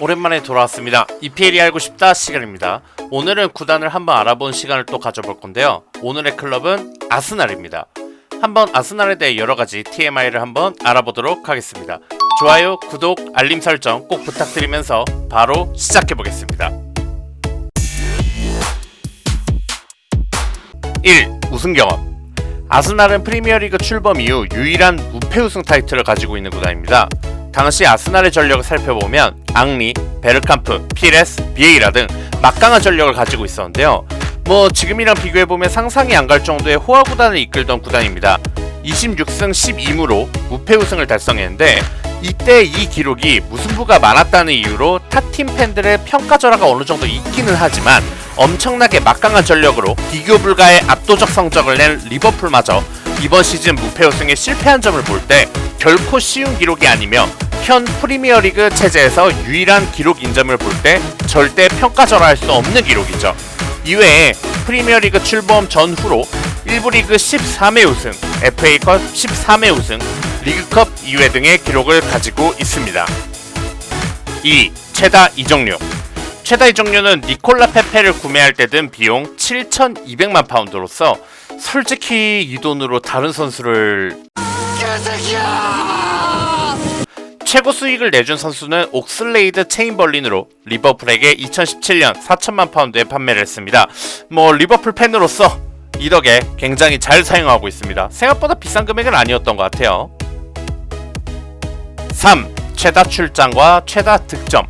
오랜만에 돌아왔습니다. EPL이 알고 싶다 시간입니다. 오늘은 구단을 한번 알아본 시간을 또 가져볼 건데요. 오늘의 클럽은 아스날입니다. 한번 아스날에 대해 여러 가지 TMI를 한번 알아보도록 하겠습니다. 좋아요, 구독, 알림 설정 꼭 부탁드리면서 바로 시작해 보겠습니다. 1. 우승 경험 아스날은 프리미어리그 출범 이후 유일한 무패 우승 타이틀을 가지고 있는 구단입니다. 당시 아스날의 전력을 살펴보면 앙리, 베르캄프, 피레스, 비에이라 등 막강한 전력을 가지고 있었는데요. 뭐 지금이랑 비교해보면 상상이 안 갈 정도의 호화 구단을 이끌던 구단입니다. 26승 12무로 무패 우승을 달성했는데 이때 이 기록이 무승부가 많았다는 이유로 타팀 팬들의 평가 절하가 어느 정도 있기는 하지만 엄청나게 막강한 전력으로 비교 불가의 압도적 성적을 낸 리버풀마저 이번 시즌 무패 우승에 실패한 점을 볼 때 결코 쉬운 기록이 아니며 현 프리미어리그 체제에서 유일한 기록 인점을 볼 때 절대 평가절하할 수 없는 기록이죠. 이외에 프리미어리그 출범 전후로 1부 리그 13회 우승, FA컵 13회 우승, 리그컵 2회 등의 기록을 가지고 있습니다. 2. 최다 이적료 최다 이적료는 니콜라 페페를 구매할 때 든 비용 7,200만 파운드로서 솔직히 이 돈으로 다른 선수를 최고 수익을 내준 선수는 옥슬레이드 체인벌린으로 리버풀에게 2017년 4천만 파운드에 판매를 했습니다. 뭐 리버풀 팬으로서 이 덕에 굉장히 잘 사용하고 있습니다. 생각보다 비싼 금액은 아니었던 것 같아요. 3. 최다 출장과 최다 득점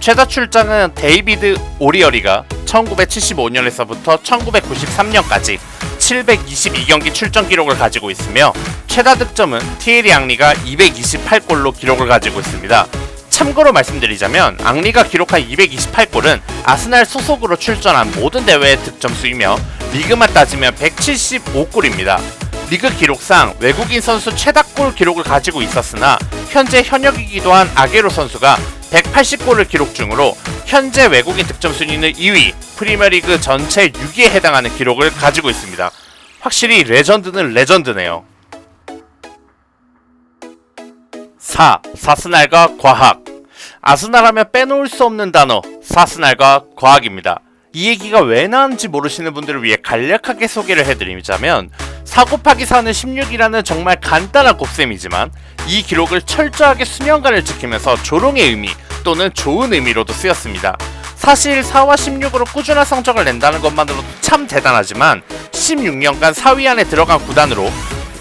최다 출장은 데이비드 오리어리가 1975년에서부터 1993년까지 722경기 출전 기록을 가지고 있으며 최다 득점은 티에리 앙리가 228골로 기록을 가지고 있습니다. 참고로 말씀드리자면 앙리가 기록한 228골은 아스날 소속으로 출전한 모든 대회의 득점 수이며 리그만 따지면 175골입니다. 리그 기록상 외국인 선수 최다골 기록을 가지고 있었으나 현재 현역이기도 한 아게로 선수가 180골을 기록 중으로 현재 외국인 득점 순위는 2위, 프리미어리그 전체 6위에 해당하는 기록을 가지고 있습니다. 확실히 레전드는 레전드네요. 4. 사스날과 과학 아스날 하면 빼놓을 수 없는 단어 사스날과 과학입니다. 이 얘기가 왜 나왔는지 모르시는 분들을 위해 간략하게 소개를 해드리자면 4 곱하기 4는 16이라는 정말 간단한 곱셈이지만 이 기록을 철저하게 수년간을 지키면서 조롱의 의미 또는 좋은 의미로도 쓰였습니다. 사실 4와 16으로 꾸준한 성적을 낸다는 것만으로도 참 대단하지만 16년간 4위 안에 들어간 구단으로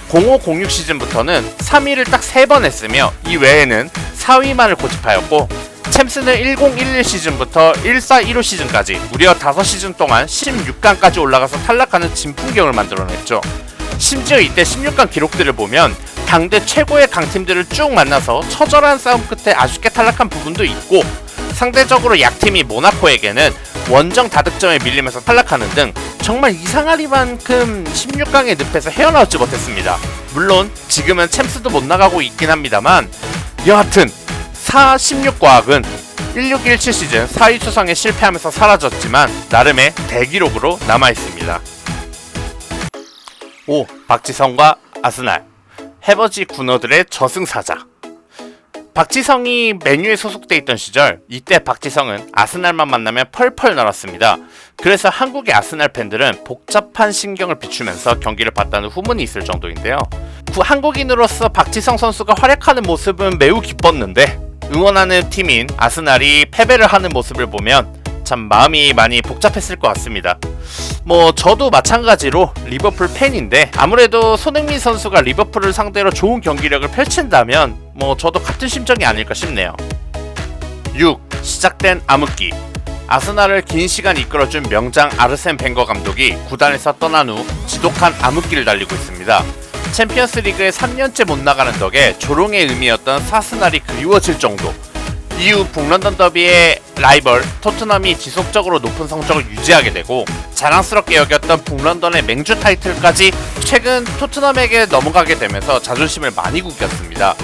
0506 시즌부터는 3위를 딱 3번 했으며 이 외에는 4위만을 고집하였고 챔스는 1011 시즌부터 1415 시즌까지 무려 5시즌 동안 16강까지 올라가서 탈락하는 진풍경을 만들어냈죠. 심지어 이때 16강 기록들을 보면 당대 최고의 강팀들을 쭉 만나서 처절한 싸움 끝에 아쉽게 탈락한 부분도 있고 상대적으로 약팀이 모나코에게는 원정 다득점에 밀리면서 탈락하는 등 정말 이상하리만큼 16강의 늪에서 헤어나오지 못했습니다. 물론 지금은 챔스도 못 나가고 있긴 합니다만 여하튼 4, 16과학은 1617 시즌 4위 수상에 실패하면서 사라졌지만 나름의 대기록으로 남아있습니다. 5. 박지성과 아스날 해버지 군어들의 저승사자 박지성이 메뉴에 소속돼 있던 시절 이때 박지성은 아스날만 만나면 펄펄 날았습니다. 그래서 한국의 아스날 팬들은 복잡한 신경을 비추면서 경기를 봤다는 후문이 있을 정도인데요. 구 한국인으로서 박지성 선수가 활약하는 모습은 매우 기뻤는데 응원하는 팀인 아스날이 패배를 하는 모습을 보면 참 마음이 많이 복잡했을 것 같습니다. 뭐 저도 마찬가지로 리버풀 팬인데 아무래도 손흥민 선수가 리버풀을 상대로 좋은 경기력을 펼친다면 뭐 저도 같은 심정이 아닐까 싶네요. 6. 시작된 암흑기 아스날을 긴 시간 이끌어준 명장 아르센 벵거 감독이 구단에서 떠난 후 지독한 암흑기를 달리고 있습니다. 챔피언스 리그에 3년째 못 나가는 덕에 조롱의 의미였던 사스날이 그리워질 정도 이후 북런던 더비의 라이벌 토트넘이 지속적으로 높은 성적을 유지하게 되고 자랑스럽게 여겼던 북런던의 맹주 타이틀까지 최근 토트넘에게 넘어가게 되면서 자존심을 많이 구겼습니다.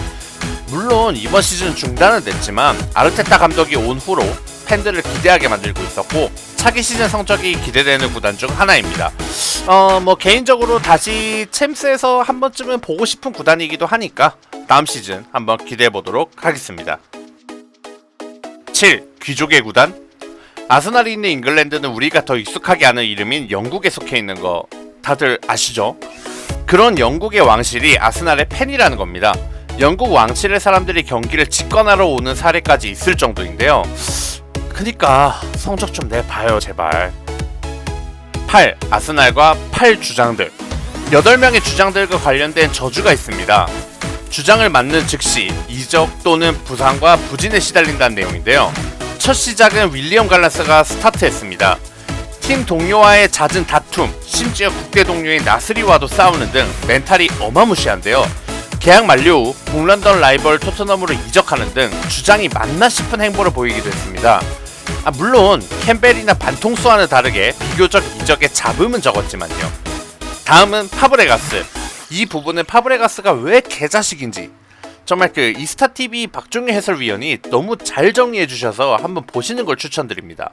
물론 이번 시즌 중단은 됐지만 아르테타 감독이 온 후로 팬들을 기대하게 만들고 있었고 차기 시즌 성적이 기대되는 구단 중 하나입니다. 어 뭐 개인적으로 다시 챔스에서 한 번쯤은 보고 싶은 구단이기도 하니까 다음 시즌 한번 기대해 보도록 하겠습니다. 7. 귀족의 구단 아스날이 있는 잉글랜드는 우리가 더 익숙하게 아는 이름인 영국에 속해 있는 거 다들 아시죠? 그런 영국의 왕실이 아스날의 팬이라는 겁니다. 영국 왕실의 사람들이 경기를 직관하러 오는 사례까지 있을 정도인데요. 그니까 성적 좀 내봐요 제발. 8. 아스날과 8 주장들 8명의 주장들과 관련된 저주가 있습니다. 주장을 맞는 즉시 이적 또는 부상과 부진에 시달린다는 내용인데요. 첫 시작은 윌리엄 갈라스가 스타트했습니다. 팀 동료와의 잦은 다툼, 심지어 국대 동료인 나스리와도 싸우는 등 멘탈이 어마무시한데요. 계약 만료 후 북런던 라이벌 토트넘으로 이적하는 등 주장이 맞나 싶은 행보를 보이기도 했습니다. 아, 물론 캠벨이나 반통수와는 다르게 비교적 이적에 잡음은 적었지만요. 다음은 파브레가스. 이 부분은 파브레가스가 왜 개자식인지 정말 그 이스타 TV 박종희 해설위원이 너무 잘 정리해 주셔서 한번 보시는 걸 추천드립니다.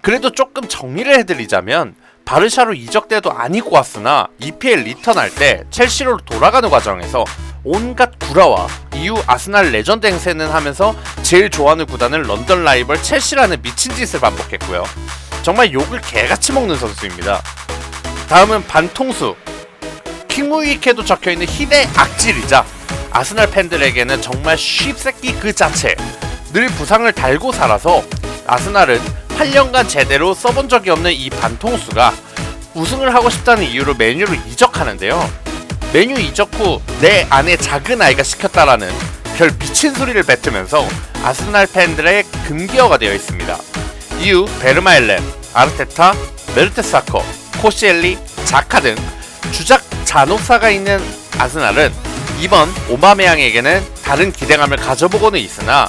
그래도 조금 정리를 해드리자면 바르샤로 이적대도 아니고 왔으나 EPL 리턴할 때 첼시로 돌아가는 과정에서 온갖 구라와 이후 아스날 레전드 행세는 하면서 제일 좋아하는 구단은 런던 라이벌 첼시라는 미친 짓을 반복했고요. 정말 욕을 개같이 먹는 선수입니다. 다음은 반통수. 킹무위케도 적혀있는 희대 악질이자 아스날 팬들에게는 정말 쉽새끼 그 자체. 늘 부상을 달고 살아서 아스날은 8년간 제대로 써본 적이 없는 이 반통수가 우승을 하고 싶다는 이유로 메뉴를 이적하는데요. 메뉴 이적 후내 안에 작은 아이가 시켰다라는 별 미친 소리를 뱉으면서 아스날 팬들의 금기어가 되어 있습니다. 이후 베르마엘렘, 아르테타, 메르테사커, 코시엘리, 자카 등 주작 잔혹사가 있는 아스날은 이번 오마메양에게는 다른 기대감을 가져보고는 있으나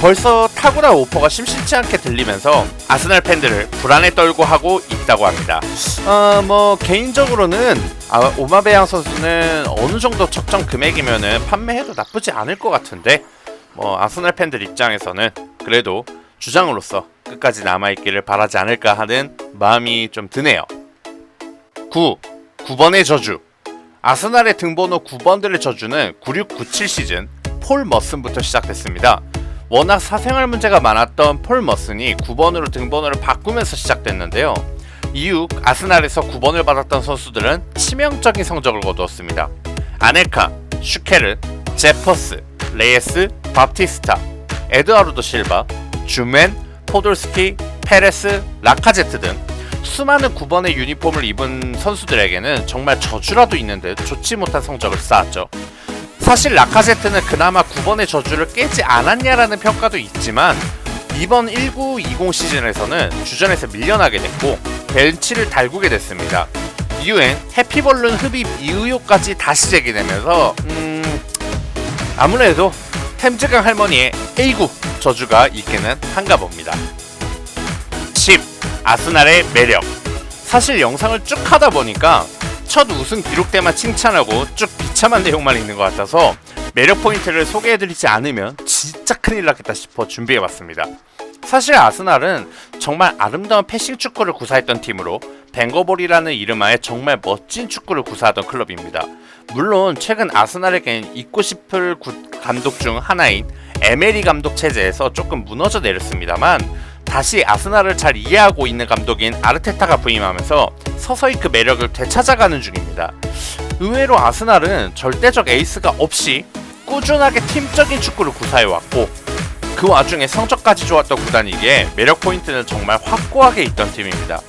벌써 탁월한 오퍼가 심심치 않게 들리면서 아스날 팬들을 불안에 떨고 하고 있다고 합니다. 어, 뭐 개인적으로는 아, 오마베양 선수는 어느 정도 적정 금액이면은 판매해도 나쁘지 않을 것 같은데 뭐 아스날 팬들 입장에서는 그래도 주장으로서 끝까지 남아있기를 바라지 않을까 하는 마음이 좀 드네요. 9. 9번의 저주 아스날의 등번호 9번들의 저주는 9697 시즌 폴 머슨부터 시작됐습니다. 워낙 사생활 문제가 많았던 폴 머슨이 9번으로 등번호를 바꾸면서 시작됐는데요. 이후 아스날에서 9번을 받았던 선수들은 치명적인 성적을 거두었습니다. 아넬카, 슈케르, 제퍼스, 레이스, 바티스타, 에드와르도 실바, 주맨, 포돌스키, 페레스, 라카제트 등 수많은 9번의 유니폼을 입은 선수들에게는 정말 저주라도 있는 듯 좋지 못한 성적을 쌓았죠. 사실 라카제트는 그나마 9번의 저주를 깨지 않았냐라는 평가도 있지만 이번 1920 시즌에서는 주전에서 밀려나게 됐고 벤치를 달구게 됐습니다. 이후엔 해피벌룬 흡입 이의혹까지 다시 제기되면서 음 아무래도 템즈강 할머니의 A구 저주가 있기는 한가 봅니다. 10. 아스날의 매력 사실 영상을 쭉 하다 보니까 첫 우승 기록 때만 칭찬하고 쭉 비참한 내용만 있는 것 같아서 매력 포인트를 소개해드리지 않으면 진짜 큰일 났겠다 싶어 준비해봤습니다. 사실 아스날은 정말 아름다운 패싱 축구를 구사했던 팀으로 벵거볼이라는 이름하에 정말 멋진 축구를 구사하던 클럽입니다. 물론 최근 아스날에겐 잊고 싶을 구- 감독 중 하나인 에메리 감독 체제에서 조금 무너져 내렸습니다만 다시 아스날을 잘 이해하고 있는 감독인 아르테타가 부임하면서 서서히 그 매력을 되찾아가는 중입니다. 의외로 아스날은 절대적 에이스가 없이 꾸준하게 팀적인 축구를 구사해왔고 그 와중에 성적까지 좋았던 구단이기에 매력 포인트는 정말 확고하게 있던 팀입니다.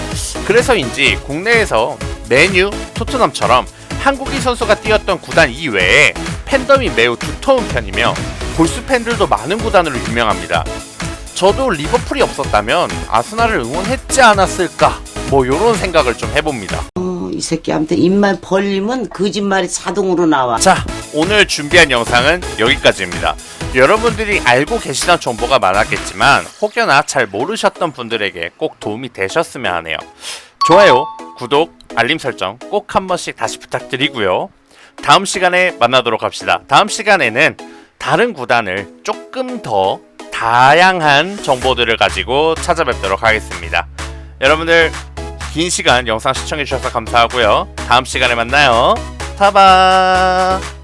그래서인지 국내에서 메뉴, 토트넘처럼 한국인 선수가 뛰었던 구단 이외에 팬덤이 매우 두터운 편이며 골수 팬들도 많은 구단으로 유명합니다. 저도 리버풀이 없었다면 아스날을 응원했지 않았을까 뭐 요런 생각을 좀 해봅니다. 어, 이 새끼 아무튼 입만 벌리면 거짓말이 자동으로 나와. 자, 오늘 준비한 영상은 여기까지입니다. 여러분들이 알고 계시던 정보가 많았겠지만 혹여나 잘 모르셨던 분들에게 꼭 도움이 되셨으면 하네요. 좋아요, 구독, 알림 설정 꼭 한 번씩 다시 부탁드리고요. 다음 시간에 만나도록 합시다. 다음 시간에는 다른 구단을 조금 더 다양한 정보들을 가지고 찾아뵙도록 하겠습니다. 여러분들 긴 시간 영상 시청해주셔서 감사하고요. 다음 시간에 만나요. 타바!